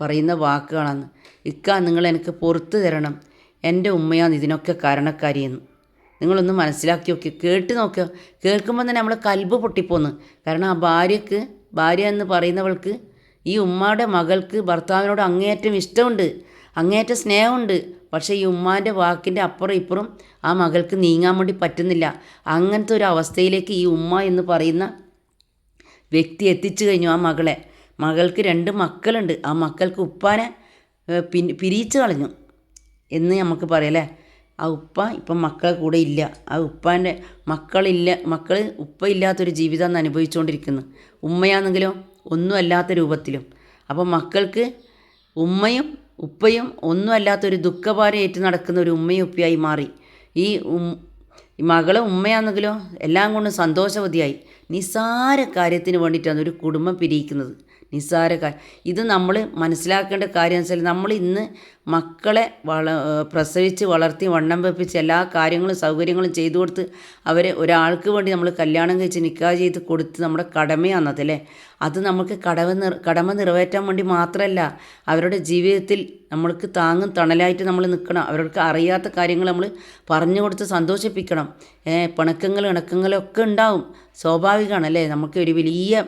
പറയുന്ന വാക്കുകളാണ്. ഇക്ക നിങ്ങൾ എനിക്ക് പുറത്തു തരണം. എന്റെ ഉമ്മയാണ് ഇതിനൊക്കെ കാരണക്കാരിയെന്ന് നിങ്ങളൊന്ന് മനസ്സിലാക്കി നോക്കി കേട്ട് നോക്കുക കേൾക്കുമ്പോൾ തന്നെ നമ്മൾ കൽബ് പൊട്ടിപ്പോന്ന്. കാരണം ആ ഭാര്യക്ക് ഭാര്യ എന്ന് പറയുന്നവൾക്ക് ഈ ഉമ്മയുടെ മകൾക്ക് ഭർത്താവിനോട് അങ്ങേയറ്റം ഇഷ്ടമുണ്ട്. അങ്ങേയറ്റം സ്നേഹമുണ്ട്. പക്ഷേ ഈ ഉമ്മാന്റെ വാക്കിന്റെ അപ്പുറം ഇപ്പുറം ആ മകൾക്ക് നീങ്ങാൻ വേണ്ടി പറ്റുന്നില്ല. അങ്ങനത്തെ ഒരു അവസ്ഥയിലേക്ക് ഈ ഉമ്മ എന്ന് പറയുന്ന വ്യക്തി എത്തിച്ചു കഴിഞ്ഞു ആ മകളെ. മകൾക്ക് രണ്ട് മക്കളുണ്ട്. ആ മക്കൾക്ക് ഉപ്പാനെ പിരിച്ചു കളഞ്ഞു എന്ന് നമുക്ക് പറയാലേ ആ ഉപ്പ ഇപ്പം മക്കളെ കൂടെ ഇല്ല. ആ ഉപ്പാന്റെ മക്കളില്ല മക്കൾ ഉപ്പ ഇല്ലാത്തൊരു ജീവിതമാണ് അനുഭവിച്ചുകൊണ്ടിരിക്കുന്നു. ഉമ്മയാണെങ്കിലോ ഒന്നുമല്ലാത്ത രൂപത്തിലും. അപ്പോൾ മക്കൾക്ക് ഉമ്മയും ഉപ്പയും ഒന്നുമല്ലാത്തൊരു ദുഃഖഭാരം ഏറ്റു നടക്കുന്ന ഒരു ഉമ്മയും ഉപ്പയായി മാറി. ഈ മകളെ ഉമ്മയാണെങ്കിലോ എല്ലാം കൊണ്ടും സന്തോഷവതിയായി. നിസ്സാര കാര്യത്തിന് വേണ്ടിയിട്ടാണ് ഒരു കുടുംബം പിരിയിക്കുന്നത്. നിസ്സാര ഇത് നമ്മൾ മനസ്സിലാക്കേണ്ട കാര്യം വെച്ചാൽ നമ്മൾ ഇന്ന് മക്കളെ വള പ്രസവിച്ച് വളർത്തി വണ്ണം വെപ്പിച്ച് എല്ലാ കാര്യങ്ങളും സൗകര്യങ്ങളും ചെയ്തു കൊടുത്ത് അവരെ ഒരാൾക്ക് വേണ്ടി നമ്മൾ കല്യാണം കഴിച്ച് നിക്കാഹ് ചെയ്ത് കൊടുത്ത് നമ്മുടെ കടമയാണത് അല്ലേ അത് നമുക്ക് കടമ നിർ കടമ നിറവേറ്റാൻ വേണ്ടി മാത്രമല്ല അവരുടെ ജീവിതത്തിൽ നമ്മൾക്ക് താങ്ങും തണലായിട്ട് നമ്മൾ നിൽക്കണം അവർക്ക് അറിയാത്ത കാര്യങ്ങൾ നമ്മൾ പറഞ്ഞു കൊടുത്ത് സന്തോഷിപ്പിക്കണം. പിണക്കങ്ങൾ ഇണക്കങ്ങളൊക്കെ ഉണ്ടാവും. സ്വാഭാവികമാണ് അല്ലേ നമുക്ക് ഒരു വലിയ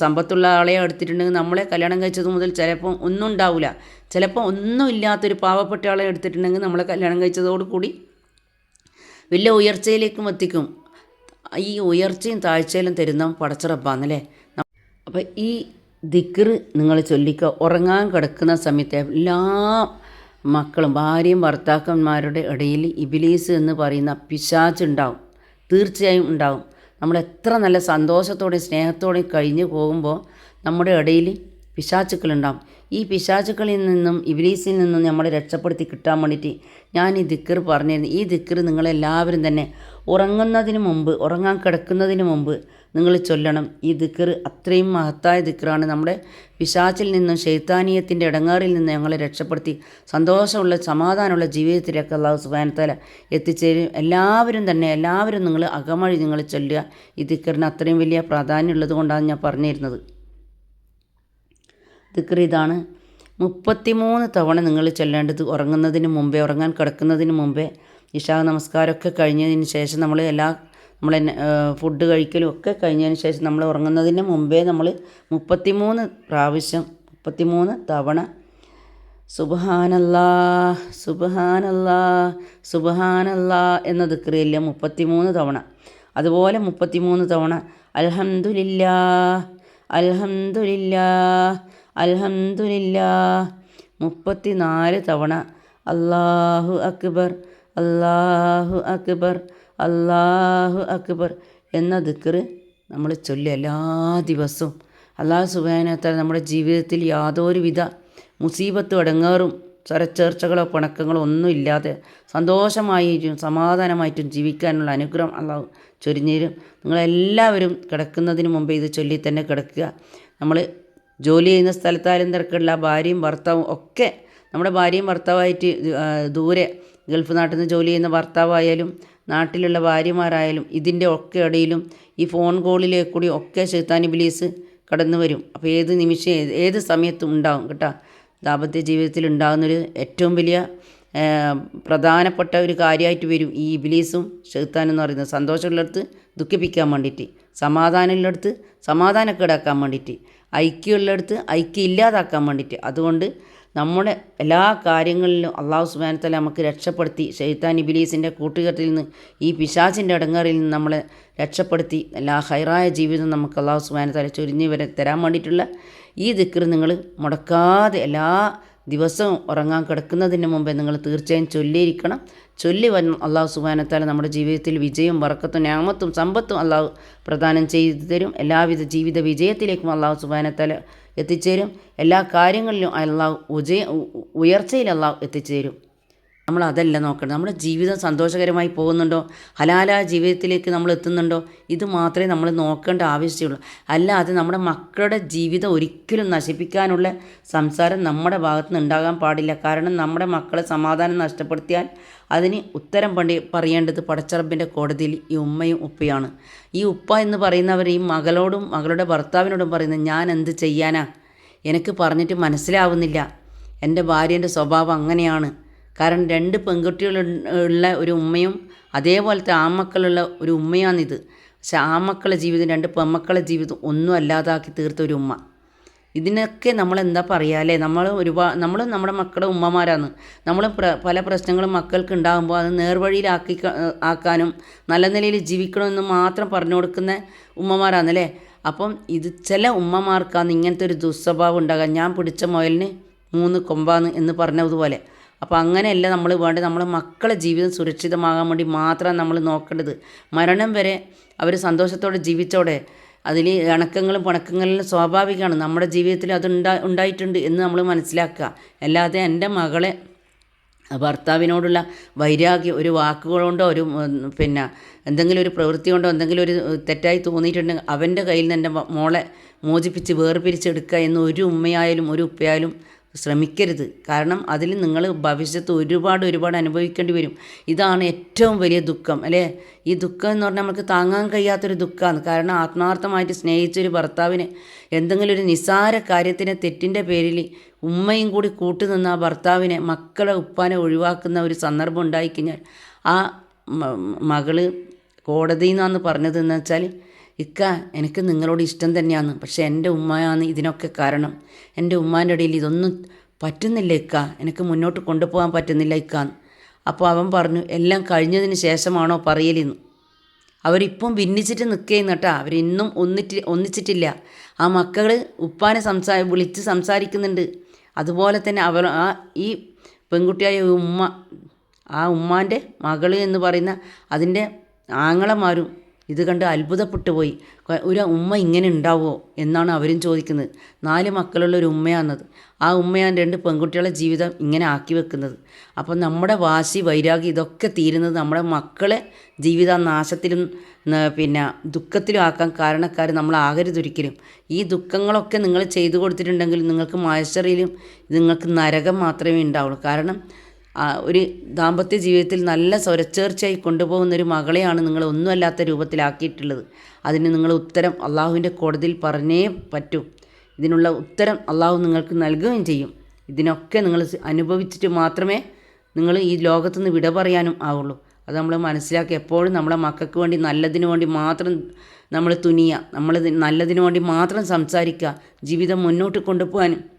സമ്പത്തുള്ള ആളെ എടുത്തിട്ടുണ്ടെങ്കിൽ നമ്മളെ കല്യാണം കഴിച്ചത് മുതൽ ചിലപ്പം ഒന്നും ഉണ്ടാവില്ല ചിലപ്പോൾ ഒന്നും ഇല്ലാത്തൊരു പാവപ്പെട്ട ആളെ എടുത്തിട്ടുണ്ടെങ്കിൽ നമ്മളെ കല്യാണം കഴിച്ചതോടുകൂടി വലിയ ഉയർച്ചയിലേക്കും എത്തിക്കും. ഈ ഉയർച്ചയും താഴ്ചയിലും തരുന്ന പടച്ചിറപ്പാന്നല്ലേ അപ്പോൾ ഈ ദിക്കറ് നിങ്ങൾ ചൊല്ലിക്കുക. ഉറങ്ങാൻ കിടക്കുന്ന സമയത്ത് എല്ലാ മക്കളും ഭാര്യയും ഭർത്താക്കന്മാരുടെ ഇടയിൽ ഇബിലീസ് എന്ന് പറയുന്ന പിശാച്ച് ഉണ്ടാവും. തീർച്ചയായും ഉണ്ടാവും. നമ്മൾ എത്ര നല്ല സന്തോഷത്തോടെയും സ്നേഹത്തോടെയും കഴിഞ്ഞു പോകുമ്പോൾ നമ്മുടെ ഇടയിൽ പിശാചുക്കളുണ്ടാവും. ഈ പിശാചുക്കളിൽ നിന്നും ഇബ്ലീസിൽ നിന്നും നമ്മളെ രക്ഷപ്പെടുത്തി കിട്ടാൻ വേണ്ടിയിട്ട് ഞാൻ ഈ ദിക്കർ പറഞ്ഞിരുന്നു. ഈ ദിക്കർ നിങ്ങളെല്ലാവരും തന്നെ ഉറങ്ങുന്നതിന് മുമ്പ് ഉറങ്ങാൻ കിടക്കുന്നതിന് മുമ്പ് നിങ്ങൾ ചൊല്ലണം. ഈ ദിക്കർ അത്രയും മഹത്തായ ദിക്കറാണ്. നമ്മുടെ പിശാച്ചിൽ നിന്നും ശൈത്താനീയത്തിന്റെ ഇടങ്ങാറിൽ നിന്ന് ഞങ്ങളെ രക്ഷപ്പെടുത്തി സന്തോഷമുള്ള സമാധാനമുള്ള ജീവിതത്തിലേക്ക് അള്ളാഹു സുബാനത്താല എത്തിച്ചേരും. എല്ലാവരും തന്നെ എല്ലാവരും നിങ്ങൾ അകമഴി നിങ്ങൾ ചൊല്ലുക. ഈ ദിക്കറിന് അത്രയും വലിയ പ്രാധാന്യമുള്ളത് കൊണ്ടാണ് ഞാൻ പറഞ്ഞിരുന്നത്. ദിക്കർ ഇതാണ് മുപ്പത്തിമൂന്ന് തവണ നിങ്ങൾ ചെല്ലേണ്ടത് ഉറങ്ങുന്നതിന് മുമ്പേ ഉറങ്ങാൻ കിടക്കുന്നതിന് മുമ്പേ ഇഷാ നമസ്കാരമൊക്കെ കഴിഞ്ഞതിന് ശേഷം നമ്മൾ എല്ലാ നമ്മൾ ഫുഡ് കഴിക്കലും ഒക്കെ കഴിഞ്ഞതിന് ശേഷം നമ്മൾ ഉറങ്ങുന്നതിന് മുമ്പേ നമ്മൾ മുപ്പത്തിമൂന്ന് പ്രാവശ്യം മുപ്പത്തിമൂന്ന് തവണ സുബഹാനല്ലാ സുബഹാനല്ലാ സുബഹാനല്ലാ എന്ന ദിക്റിയില്ല മുപ്പത്തിമൂന്ന് തവണ. അതുപോലെ മുപ്പത്തിമൂന്ന് തവണ അൽഹംദുലില്ലാ അൽഹംദുലില്ലാ അൽഹംദുലില്ലാ മുപ്പത്തി നാല് തവണ അല്ലാഹു അക്ബർ അല്ലാഹു അക്ബർ അല്ലാഹു അക്ബർ എന്ന ദിക്കറ് നമ്മൾ ചൊല്ലി എല്ലാ ദിവസവും. അള്ളാഹു സുബാനത്താൽ നമ്മുടെ ജീവിതത്തിൽ യാതൊരുവിധ മുസീബത്തും അടങ്ങാറും സ്വരച്ചേർച്ചകളോ പിണക്കങ്ങളോ ഒന്നും ഇല്ലാതെ സന്തോഷമായിട്ടും സമാധാനമായിട്ടും ജീവിക്കാനുള്ള അനുഗ്രഹം അള്ളാഹു ചൊരിഞ്ഞേരും നിങ്ങളെല്ലാവരും കിടക്കുന്നതിന് മുമ്പേ ഇത് ചൊല്ലി തന്നെ കിടക്കുക. നമ്മൾ ജോലി ചെയ്യുന്ന സ്ഥലത്തായാലും തിരക്കുള്ള ഭാര്യയും ഭർത്താവും ഒക്കെ നമ്മുടെ ഭാര്യയും ഭർത്താവായിട്ട് ദൂരെ ഗൾഫ് നാട്ടിൽ നിന്ന് ജോലി ചെയ്യുന്ന ഭർത്താവായാലും നാട്ടിലുള്ള ഭാര്യമാരായാലും ഇതിന്റെ ഒക്കെ ഇടയിലും ഈ ഫോൺ കോളിലേക്ക് കൂടി ഒക്കെ ശൈത്താനി ബിലീസ് കടന്നു വരും. അപ്പോൾ ഏത് നിമിഷം ഏത് സമയത്തും ഉണ്ടാവും കേട്ടോ. ദാമ്പത്യ ജീവിതത്തിൽ ഉണ്ടാകുന്നൊരു ഏറ്റവും വലിയ പ്രധാനപ്പെട്ട ഒരു കാര്യമായിട്ട് വരും ഈ ഇബിലീസും ഷെഹ്ത്താനും എന്ന് പറയുന്നത്. സന്തോഷമുള്ളിടത്ത് ദുഃഖിപ്പിക്കാൻ വേണ്ടിയിട്ട് സമാധാനമുള്ളിടത്ത് സമാധാനക്കേടാക്കാൻ വേണ്ടിയിട്ട്. ഐക്യമുള്ളിടത്ത് ഐക്യം ഇല്ലാതാക്കാൻ വേണ്ടിയിട്ട്. അതുകൊണ്ട് നമ്മുടെ എല്ലാ കാര്യങ്ങളിലും അള്ളാഹു സുബാനത്തല നമുക്ക് രക്ഷപ്പെടുത്തി ഷെയ്ത്താൻ ഇബിലീസിന്റെ കൂട്ടുകെട്ടിൽ നിന്ന് ഈ പിശാചിന്റെ അടങ്ങറിൽ നിന്ന് നമ്മളെ രക്ഷപ്പെടുത്തി എല്ലാ ഹൈറായ ജീവിതം നമുക്ക് അള്ളാഹു സുബാനത്തല ചൊരിഞ്ഞ് വരെ തരാൻ വേണ്ടിയിട്ടുള്ള ഈ ദിക്കർ നിങ്ങൾ മുടക്കാതെ എല്ലാ ദിവസവും ഉറങ്ങാൻ കിടക്കുന്നതിന് മുമ്പേ നിങ്ങൾ തീർച്ചയായും ചൊല്ലിയിരിക്കണം. ചൊല്ലി വന്ന് അള്ളാഹു സുബാനത്താല നമ്മുടെ ജീവിതത്തിൽ വിജയവും വറക്കത്തും ഞാമത്തും സമ്പത്തും അള്ളാഹു പ്രദാനം ചെയ്തു തരും. എല്ലാവിധ ജീവിത വിജയത്തിലേക്കും അള്ളാഹു സുബാനത്താല എത്തിച്ചേരും. എല്ലാ കാര്യങ്ങളിലും അള്ളാഹു ഉജയ ഉയർച്ചയിൽ അള്ളാഹു എത്തിച്ചേരും. നമ്മൾ അതല്ല നോക്കണം നമ്മുടെ ജീവിതം സന്തോഷകരമായി പോകുന്നുണ്ടോ? ഹലാല ജീവിതത്തിലേക്ക് നമ്മൾ എത്തുന്നുണ്ടോ? ഇത് മാത്രമേ നമ്മൾ നോക്കേണ്ട ആവശ്യമുള്ളൂ. അല്ലാതെ നമ്മുടെ മക്കളുടെ ജീവിതം ഒരിക്കലും നശിപ്പിക്കാനുള്ള സംസാരം നമ്മുടെ ഭാഗത്ത് നിന്ന് ഉണ്ടാകാൻ പാടില്ല. കാരണം നമ്മുടെ മക്കളെ സമാധാനം നഷ്ടപ്പെടുത്തിയാൽ അതിന് ഉത്തരം പണ്ടി പറയേണ്ടത് പടച്ചറബിന്റെ കോടതിയിൽ ഈ ഉമ്മയും ഉപ്പയാണ് ഈ ഉപ്പ എന്ന് പറയുന്നവർ ഈ മകളോടും മകളുടെ ഭർത്താവിനോടും പറയുന്നത് ഞാൻ എന്ത് ചെയ്യാനാ? എനിക്ക് പറഞ്ഞിട്ട് മനസ്സിലാവുന്നില്ല. എന്റെ ഭാര്യേന്റെ സ്വഭാവം അങ്ങനെയാണ്. കാരണം രണ്ട് പെൺകുട്ടികളുള്ള ഒരു ഉമ്മയും അതേപോലത്തെ ആമക്കളുള്ള ഒരു ഉമ്മയാണിത്. പക്ഷെ ആമക്കളെ ജീവിതം രണ്ട് പെൺമക്കളെ ജീവിതം ഒന്നും അല്ലാതാക്കി തീർത്ത ഒരു ഉമ്മ. ഇതിനൊക്കെ നമ്മൾ എന്താ പറയുക അല്ലേ? നമ്മൾ ഒരുപാട് നമ്മൾ നമ്മുടെ മക്കളുടെ ഉമ്മമാരാണ്. നമ്മൾ പല പ്രശ്നങ്ങളും മക്കൾക്ക് ഉണ്ടാകുമ്പോൾ അത് നേർവഴിയിലാക്കി ആക്കാനും നല്ല നിലയിൽ ജീവിക്കണമെന്ന് മാത്രം പറഞ്ഞു കൊടുക്കുന്ന ഉമ്മമാരാണല്ലേ അപ്പം ഇത് ചില ഉമ്മമാർക്കാണ് ഇങ്ങനത്തെ ഒരു ദുസ്വഭാവം ഉണ്ടാകാൻ ഞാൻ പിടിച്ച മുയലിന് മൂന്ന് കൊമ്പാന്ന് എന്ന് പറഞ്ഞതുപോലെ. അപ്പോൾ അങ്ങനെയല്ല നമ്മൾ വേണ്ടത്. നമ്മളെ മക്കളെ ജീവിതം സുരക്ഷിതമാകാൻ വേണ്ടി മാത്രം നമ്മൾ നോക്കേണ്ടത്. മരണം വരെ അവർ സന്തോഷത്തോടെ ജീവിച്ചോടെ അതിൽ ഇണക്കങ്ങളും പണക്കങ്ങളും സ്വാഭാവികമാണ്. നമ്മുടെ ജീവിതത്തിൽ അത് ഉണ്ടാ ഉണ്ടായിട്ടുണ്ട് എന്ന് നമ്മൾ മനസ്സിലാക്കുക. അല്ലാതെ എന്റെ മകളെ ഭർത്താവിനോടുള്ള വൈരാഗ്യം ഒരു വാക്കുകൊണ്ടോ ഒരു പിന്നെ എന്തെങ്കിലും ഒരു പ്രവൃത്തി കൊണ്ടോ എന്തെങ്കിലും ഒരു തെറ്റായി തോന്നിയിട്ടുണ്ടെങ്കിൽ അവന്റെ കയ്യിൽ നിന്ന് എന്റെ മോളെ മോചിപ്പിച്ച് വേർപിരിച്ചെടുക്കുക എന്ന് ഒരു ഉമ്മയായാലും ഒരു ഉപ്പയായാലും ശ്രമിക്കരുത്. കാരണം അതിൽ നിങ്ങൾ ഭവിഷ്യത്ത് ഒരുപാട് ഒരുപാട് അനുഭവിക്കേണ്ടി വരും. ഇതാണ് ഏറ്റവും വലിയ ദുഃഖം അല്ലേ? ഈ ദുഃഖം എന്ന് പറഞ്ഞാൽ നമുക്ക് താങ്ങാൻ കഴിയാത്തൊരു ദുഃഖമാണ്. കാരണം ആത്മാർത്ഥമായിട്ട് സ്നേഹിച്ചൊരു ഭർത്താവിനെ എന്തെങ്കിലും ഒരു നിസാര കാര്യത്തിന് തെറ്റിന്റെ പേരിൽ ഉമ്മയും കൂടി കൂട്ടുനിന്ന ആ ഭർത്താവിനെ മക്കളെ ഉപ്പാനെ ഒഴിവാക്കുന്ന ഒരു സന്ദർഭം ഉണ്ടായിക്കഴിഞ്ഞാൽ ആ മകൾ കോടതിയിൽ നിന്നാന്ന് പറഞ്ഞതെന്ന് വെച്ചാൽ ഇക്ക എനിക്ക് നിങ്ങളോട് ഇഷ്ടം തന്നെയാണ്. പക്ഷെ എന്റെ ഉമ്മയാണ് ഇതിനൊക്കെ കാരണം. എന്റെ ഉമ്മാന്റെ ഇടയിൽ ഇതൊന്നും പറ്റുന്നില്ല ഇക്ക. എനിക്ക് മുന്നോട്ട് കൊണ്ടുപോകാൻ പറ്റുന്നില്ല ഇക്കാന്ന്. അപ്പോൾ അവൻ പറഞ്ഞു എല്ലാം കഴിഞ്ഞതിന് ശേഷമാണോ പറയലെന്ന് അവരിപ്പം ഭിന്നിച്ചിട്ട് നിൽക്കുകയെന്ന് കേട്ടാ. അവരിന്നും ഒന്നിട്ട് ഒന്നിച്ചിട്ടില്ല. ആ മക്കൾ ഉപ്പാനെ സംസാ വിളിച്ച് സംസാരിക്കുന്നുണ്ട്. അതുപോലെ തന്നെ അവർ ആ ഈ പെൺകുട്ടിയായ ഉമ്മ ആ ഉമ്മാന്റെ മകൾ എന്ന് പറയുന്ന അതിന്റെ ആങ്ങളമാരും ഇത് കണ്ട് അത്ഭുതപ്പെട്ടു പോയി ഒരു ഉമ്മ ഇങ്ങനെ ഉണ്ടാവുമോ എന്നാണ് അവരും ചോദിക്കുന്നത്. നാല് മക്കളുള്ള ഒരു ഉമ്മയാണത്. ആ ഉമ്മയാണ് രണ്ട് പെൺകുട്ടികളുടെ ജീവിതം ഇങ്ങനെ ആക്കി വെക്കുന്നത്. അപ്പം നമ്മുടെ വാശി വൈരാഗ്യം ഇതൊക്കെ തീരുന്നത് നമ്മുടെ മക്കളെ ജീവിത നാശത്തിലും പിന്നെ ദുഃഖത്തിലും ആക്കാൻ കാരണക്കാർ നമ്മൾ ആകരുതൊരിക്കലും. ഈ ദുഃഖങ്ങളൊക്കെ നിങ്ങൾ ചെയ്തു കൊടുത്തിട്ടുണ്ടെങ്കിൽ നിങ്ങൾക്ക് മായശ്ചറിയിലും നിങ്ങൾക്ക് നരകം മാത്രമേ ഉണ്ടാവുള്ളൂ. കാരണം ഒരു ദാമ്പത്യ ജീവിതത്തിൽ നല്ല സ്വരച്ചേർച്ചയായി കൊണ്ടുപോകുന്ന ഒരു മകളെയാണ് നിങ്ങൾ ഒന്നുമല്ലാത്ത രൂപത്തിലാക്കിയിട്ടുള്ളത്. അതിന് നിങ്ങൾ ഉത്തരം അള്ളാഹുവിന്റെ കോടതിയിൽ പറഞ്ഞേ പറ്റൂ. ഇതിനുള്ള ഉത്തരം അള്ളാഹു നിങ്ങൾക്ക് നൽകുകയും ചെയ്യും. ഇതിനൊക്കെ നിങ്ങൾ അനുഭവിച്ചിട്ട് മാത്രമേ നിങ്ങൾ ഈ ലോകത്തുനിന്ന് വിട പറയാനും ആവുള്ളൂ. അത് നമ്മൾ മനസ്സിലാക്കി എപ്പോഴും നമ്മളെ മക്കൾക്ക് വേണ്ടി നല്ലതിന് വേണ്ടി മാത്രം നമ്മൾ തുനിയുക. നമ്മൾ നല്ലതിന് വേണ്ടി മാത്രം സംസാരിക്കുക. ജീവിതം മുന്നോട്ട് കൊണ്ടുപോകാനും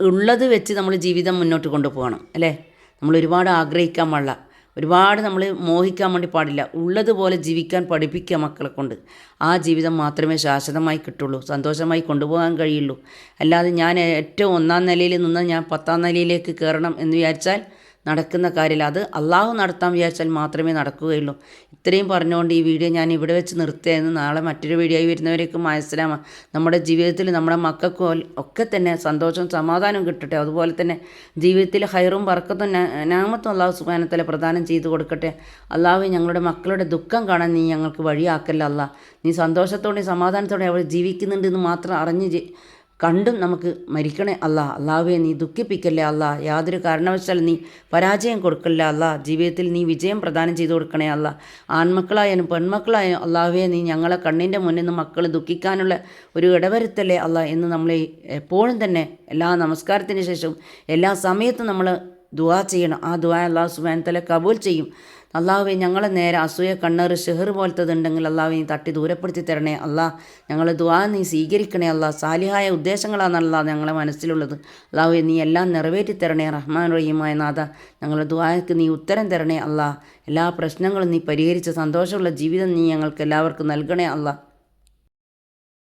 ഉള്ളത് വെച്ച് നമ്മൾ ജീവിതം മുന്നോട്ട് കൊണ്ടുപോകണം അല്ലേ? നമ്മൾ ഒരുപാട് ആഗ്രഹിക്കാൻ പാടില്ല. ഒരുപാട് നമ്മൾ മോഹിക്കാൻ വേണ്ടി പാടില്ല. ഉള്ളതുപോലെ ജീവിക്കാൻ പഠിപ്പിക്കുക മക്കളെ കൊണ്ട്. ആ ജീവിതം മാത്രമേ ശാശ്വതമായി കിട്ടുള്ളൂ സന്തോഷമായി കൊണ്ടുപോകാൻ കഴിയുള്ളൂ. അല്ലാതെ ഞാൻ ഏറ്റവും ഒന്നാം നിലയിൽ നിന്ന് ഞാൻ പത്താം നിലയിലേക്ക് കയറണം എന്ന് വിചാരിച്ചാൽ നടക്കുന്ന കാര്യമില്ല. അത് അള്ളാഹു നടത്താൻ വിചാരിച്ചാൽ മാത്രമേ നടക്കുകയുള്ളൂ. ഇത്രയും പറഞ്ഞുകൊണ്ട് ഈ വീഡിയോ ഞാൻ ഇവിടെ വെച്ച് നിർത്തിയായിരുന്നു നാളെ മറ്റൊരു വീഡിയോ ആയി വരുന്നവരേക്കും മനസ്സിലാമ നമ്മുടെ ജീവിതത്തിൽ നമ്മുടെ മക്കൾക്കും ഒക്കെ തന്നെ സന്തോഷവും സമാധാനവും കിട്ടട്ടെ. അതുപോലെ തന്നെ ജീവിതത്തിൽ ഹൈറും പറക്കത്തും നാമത്തും അള്ളാഹു സുബാനത്തല പ്രദാനം ചെയ്തു കൊടുക്കട്ടെ. അള്ളാഹു ഞങ്ങളുടെ മക്കളുടെ ദുഃഖം കാണാൻ നീ ഞങ്ങൾക്ക് വഴിയാക്കല്ല അല്ല നീ സന്തോഷത്തോടെയും സമാധാനത്തോടെ അവർ ജീവിക്കുന്നുണ്ടെന്ന് മാത്രം അറിഞ്ഞ് കണ്ടും നമുക്ക് മരിക്കണേ അല്ല അള്ളാഹുവെ നീ ദുഃഖിപ്പിക്കല്ലേ അല്ല യാതൊരു കാരണവശാലും നീ പരാജയം കൊടുക്കല്ലേ അല്ല ജീവിതത്തിൽ നീ വിജയം പ്രദാനം ചെയ്തു കൊടുക്കണേ അല്ല ആൺമക്കളായാലും പെൺമക്കളായാലും അള്ളാഹുവെ നീ ഞങ്ങളെ കണ്ണിന്റെ മുന്നിൽ നിന്ന് മക്കൾ ദുഃഖിക്കാനുള്ള ഒരു ഇടവരുത്തല്ലേ അല്ല എന്ന് നമ്മൾ എപ്പോഴും തന്നെ എല്ലാ നമസ്കാരത്തിന് ശേഷവും എല്ലാ സമയത്തും നമ്മൾ ദുവാ ചെയ്യണം. ആ ദുവാ അള്ളാഹു സുബാൻ തല കബൂൽ ചെയ്യും. അള്ളാഹുവെ ഞങ്ങളെ നേരെ അസൂയ കണ്ണേറ് ഷെഹർ പോലത്തതുണ്ടെങ്കിൽ അള്ളാഹു നീ തട്ടി ദൂരപ്പെടുത്തി തരണേ. അള്ളാഹ് ഞങ്ങൾ ദുആ നീ സ്വീകരിക്കണേ. അള്ളാഹ് സാലിഹായ ഉദ്ദേശങ്ങളാണെന്നല്ല ഞങ്ങളെ മനസ്സിലുള്ളത്. അള്ളാഹുവെ നീ എല്ലാം നിറവേറ്റി തരണേ. റഹ്മാൻ റഹീമായ നാഥ ഞങ്ങളുടെ ദുവാക്ക് നീ ഉത്തരം തരണേ. അള്ളാഹ് എല്ലാ പ്രശ്നങ്ങളും നീ പരിഹരിച്ച് സന്തോഷമുള്ള ജീവിതം നീ ഞങ്ങൾക്ക് എല്ലാവർക്കും നൽകണേ. അള്ളാഹ്